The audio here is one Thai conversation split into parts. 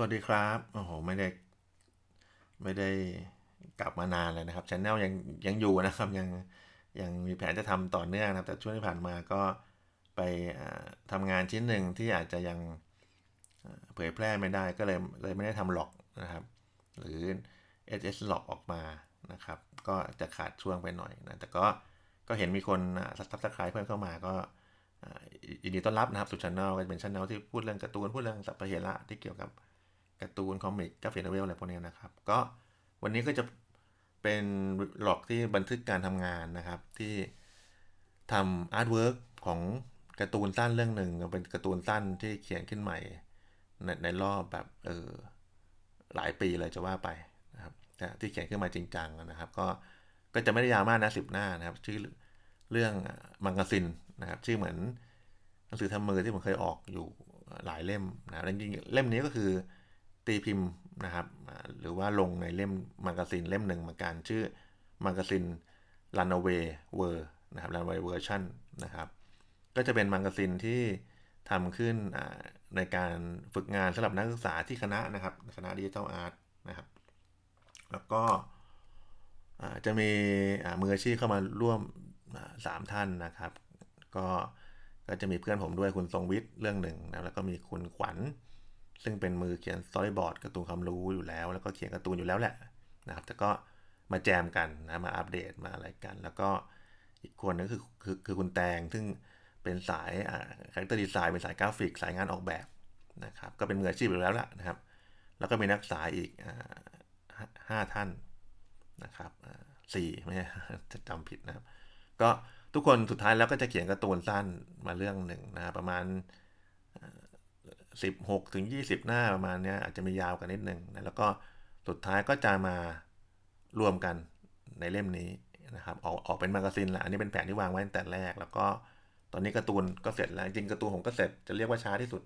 วัสดีครับโอ้โหไม่ได้ไม่ได้กลับมานานเลยนะครับช anel ยังยังอยู่นะครับยังยังมีแผนจะทำต่อเนื่องนะครับ แต่ช่วงที่ผ่านมาก็ไปอ่าทำงานชิ้นหนึ่งที่อาจจะยังเผยแพร่ไม่ได้ก็เลยเลยไม่ได้ทำหลอกนะครับ หรือ SS หลอกออกมานะครับ ก็จะขาดช่วงไปหน่อยนะแต่ก็ก็เห็นมีคนซับสไครป์เพิ่มเข้ามาก็ยินดีต้อนรับนะครับสู่ช anel ก็จะเป็นช anel ที่พูดเรื่องการ์ตูนพูดเรื่องสัพเพเหระที่เกี่ยวกับ การ์ตูนคอมิกกราฟิกโนเวลอะไรพวกนี้นะครับ ก็วันนี้ก็จะเป็นหลอกที่บันทึกการทำงานนะครับ ที่ทำอาร์ตเวิร์กของการ์ตูนสั้นเรื่องหนึ่งเป็นการ์ตูนสั้นที่เขียนขึ้นใหม่ในในรอบแบบเออหลายปีเลยจะว่าไปนะครับที่เขียนขึ้นมาจริงจังนะครับ ก็ก็จะไม่ได้ยาวมากนะสิบหน้านะครับ ชื่อเรื่องมังกรซินนะครับ ชื่อเหมือนหนังสือทำมือที่ผมเคยออกอยู่หลายเล่มนะจริงๆเล่มนี้ก็คือ ตีพิมพ์นะครับ หรือว่าลงในเล่มมังกรซินเล่มหนึ่งมือนกันชื่อมังกรซิน Runaway World นะครับ Runaway Version นะครับ ก็จะเป็นมังกรซินที่ทำขึ้นในการฝึกงานสำหรับนักศึกษาที่คณะนะครับคณะดิจิทัลอาร์ตนะครับ แล้วก็จะมีมืออาชีพเข้ามาร่วมอ่าสามท่านนะครับ ก็ก็จะมีเพื่อนผมด้วยคุณทรงวิทย์เรื่องหนึ่งนะแล้วก็มีคุณขวัญ ซึ่งเป็นมือเขียนสตอรี่บอร์ดการ์ตูนความรู้อยู่แล้ว แล้วก็เขียนการ์ตูนอยู่แล้วแหละนะครับ แต่ก็มาแจมกันนะมาอัปเดตมาอะไรกัน แล้วก็อีกคนนึงคือคือคือคุณแตง ซึ่งเป็นสายอ่าคาแรคเตอร์ดีไซน์เป็นสายกราฟิก สายงานออกแบบนะครับ ก็เป็นมืออาชีพอยู่แล้วล่ะนะครับ แล้วก็มีนักศึกษาอีกห้าท่านนะครับสี่ไม่ใช่จะจำผิดนะครับ ก็ทุกคนสุดท้ายแล้วก็จะเขียนการ์ตูนสั้นมาเรื่องหนึ่งนะรประมาณ 16 ถึง 20 หน้าประมาณนี้อาจจะมียาวกันนิดนึงนะแล้วก็สุดท้ายก็จะมารวมกันในเล่มนี้นะครับออกออกเป็นแมกกาซีนแหละอันนี้เป็นแผนที่วางไว้ตั้งแต่แรก แล้วก็ตอนนี้การ์ตูนก็เสร็จแล้วจริงการ์ตูนผมก็เสร็จจะเรียกว่าช้าที่สุด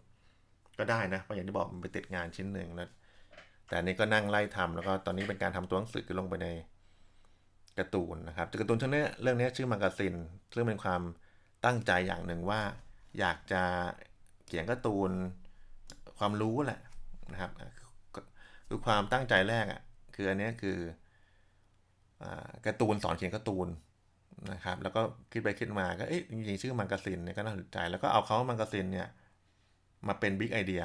ก็ได้นะเพราะอย่างที่บอกมันไปติดงานชิ้นหนึ่งนะแต่นี้ก็นั่งไล่ทำแล้วก็ตอนนี้เป็นการทำตัวหนังสือลงไปในการ์ตูนนะครับการ์ตูนเรื่องนี้เรื่องนี้ชื่อมังกรซินซึ่งเป็นความตั้งใจอย่างหนึ่งว่า อยากจะเขียนการ์ตูน ความรู้แหละนะครับคือความตั้งใจแรกอะคืออันนี้คือการ์ตูนสอนเขียนการ์ตูนนะครับแล้วก็คิดไปคิดมาก็เอ๊ะจริงๆชื่อมังกรซินเนี่ยก็น่าสนใจ แล้วก็เอาเขามังกรซินเนี่ยมาเป็นบิ๊กไอเดีย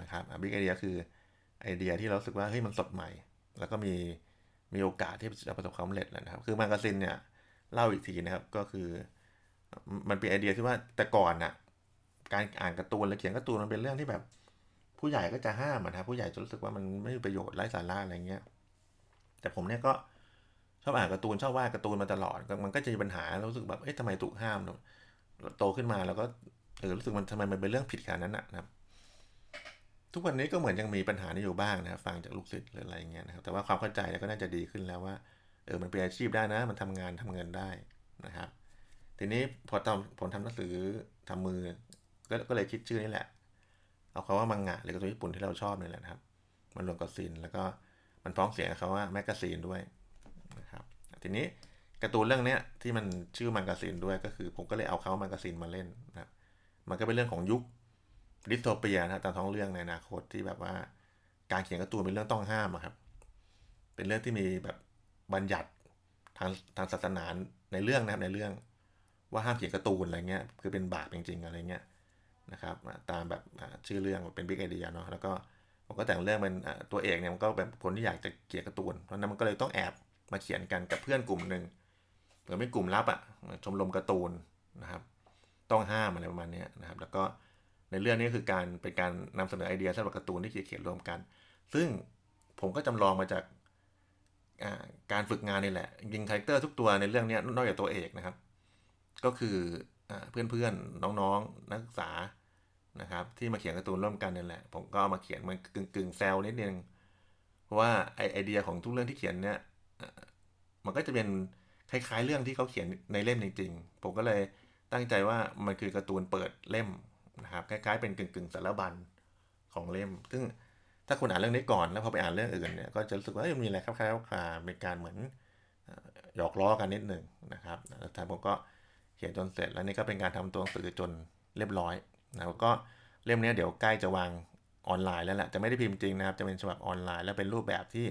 นะครับบิ๊กไอเดียคือไอเดียที่เราสึกว่าเฮ้ยมันสดใหม่ แล้วก็มีมีโอกาสที่จะประสบความสำเร็จนะครับ คือมังกรซินเนี่ยเล่าอีกทีนะครับก็คือ มันเป็นไอเดียที่ว่าแต่ก่อนน่ะ การอ่านการ์ตูนและเขียนการ์ตูนมันเป็นเรื่องที่แบบ ผู้ใหญ่ก็จะห้ามนะครับผู้ใหญ่จะรู้สึกว่ามันไม่มีประโยชน์ไร้สาระอะไรเงี้ย แต่ผมเนี่ยก็ชอบอ่านการ์ตูนชอบวาดการ์ตูนมาตลอดมันก็จะมีปัญหารู้สึกแบบเอ๊ะทำไมถูกห้ามเนอะโตขึ้นมาแล้วก็เออรู้สึกมันทำไมมันเป็นเรื่องผิดขนาดนั้นนะครับทุกวันนี้ก็เหมือนยังมีปัญหานี้อยู่บ้างนะครับฟังจากลูกศิษย์หรืออะไรเงี้ยนะครับแต่ว่าความเข้าใจเนี่ยก็น่าจะดีขึ้นแล้วว่าเออมันเป็นอาชีพได้นะ มันทำงานทำเงินได้นะครับ ทีนี้พอทำผมทำหนังสือทำมือ ก็ก็เลยคิดชื่อนี่แหละ เอาคาว่ามังงะหรือการ์ตูนญี่ปุ่นที่เราชอบนี่แหละนะครับ มันรวมกับซีนแล้วก็มันพ้องเสียงเขาว่าแมกกาซีนด้วยนะครับ ทีนี้การ์ตูนเรื่องนี้ที่มันชื่อมังกาซีนด้วยก็คือผมก็เลยเอาเขามังกาซีนมาเล่นนะครับ มันก็เป็นเรื่องของยุคดิสโทเปียนะตามท้องเรื่องในอนาคตที่แบบว่า การเขียนการ์ตูนเป็นเรื่องต้องห้ามครับ เป็นเรื่องที่มีแบบบัญญัติทางทางศาสนาในเรื่องนะครับในเรื่องว่าห้ามเขียนการ์ตูนอะไรเงี้ยคือเป็นบาปจริงๆอะไรเงี้ย นะครับตามแบบชื่อเรื่องเป็นบิ๊กไอเดียเนาะแล้วก็ผมก็แต่งเรื่องเป็นตัวเอกเนี่ยมันก็เป็นคนที่อยากจะเขียนการ์ตูนเพราะนั้นมันก็เลยต้องแอบมาเขียนกันกับเพื่อนกลุ่มหนึ่งเหมือนเป็นกลุ่มลับอะชมรมการ์ตูนนะครับ ต้องห้ามอะไรประมาณนี้นะครับ แล้วก็ในเรื่องนี้คือการเป็นการนำเสนอไอเดียสำหรับการ์ตูนที่เขียนรวมกัน ซึ่งผมก็จำลองมาจากการฝึกงานนี่แหละยิงคาแรคเตอร์ทุกตัวในเรื่องนี้นอกจากตัวเอกนะครับ ก็คือ เพื่อนๆน้องๆ นักศึกษานะครับ ที่มาเขียนการ์ตูนร่วมกันนี่นแหละ ผมก็มาเขียนมันกึ่งกึ่งแซลนิดนึงเพราะว่าไอไอเดียของทุกเรื่องที่เขียนเนี่ยมันก็จะเป็นคล้ายๆ เรื่องที่เขาเขียนในเล่มจริงๆ ผมก็เลยตั้งใจว่ามันคือการ์ตูนเปิดเล่มนะครับคล้ายๆ เป็นกึ่งกึ่งสารบัญของเล่ม ซึ่งถ้าคุณอ่านเรื่องนี้ก่อนแล้วพอไปอ่านเรื่องอื่นเนี่ยก็จะรู้สึกว่ามีอะไรคล้ายๆคลาเป็นการเหมือนหยอกล้อกันนิดหนึ่งนะครับแต่ผมก็ เขียนจนเสร็จแล้วนี่ก็เป็นการทำตัวหนังสือจนเรียบร้อยนะก็เล่มนี้เดี๋ยวใกล้จะวางออนไลน์แล้วแหละจะไม่ได้พิมพ์จริงนะครับ จะเป็นฉบับออนไลน์ แล้วเป็นรูปแบบที่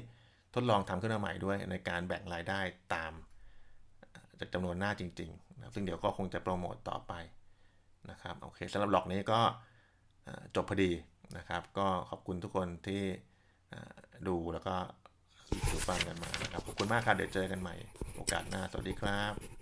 ทดลองทำขึ้นมาใหม่ด้วย ในการแบ่งรายได้ตามจากจำนวนหน้าจริงๆนะซึ่งเดี๋ยวก็คงจะโปรโมตต่อไปนะครับโอเคสำหรับหลอกนี้ก็จบพอดีนะครับ ก็ขอบคุณทุกคนที่ดูแล้วก็ดูฟังกันมานะครับขอบคุณมากครับเดี๋ยวเจอกันใหม่โอกาสหน้าสวัสดีครับ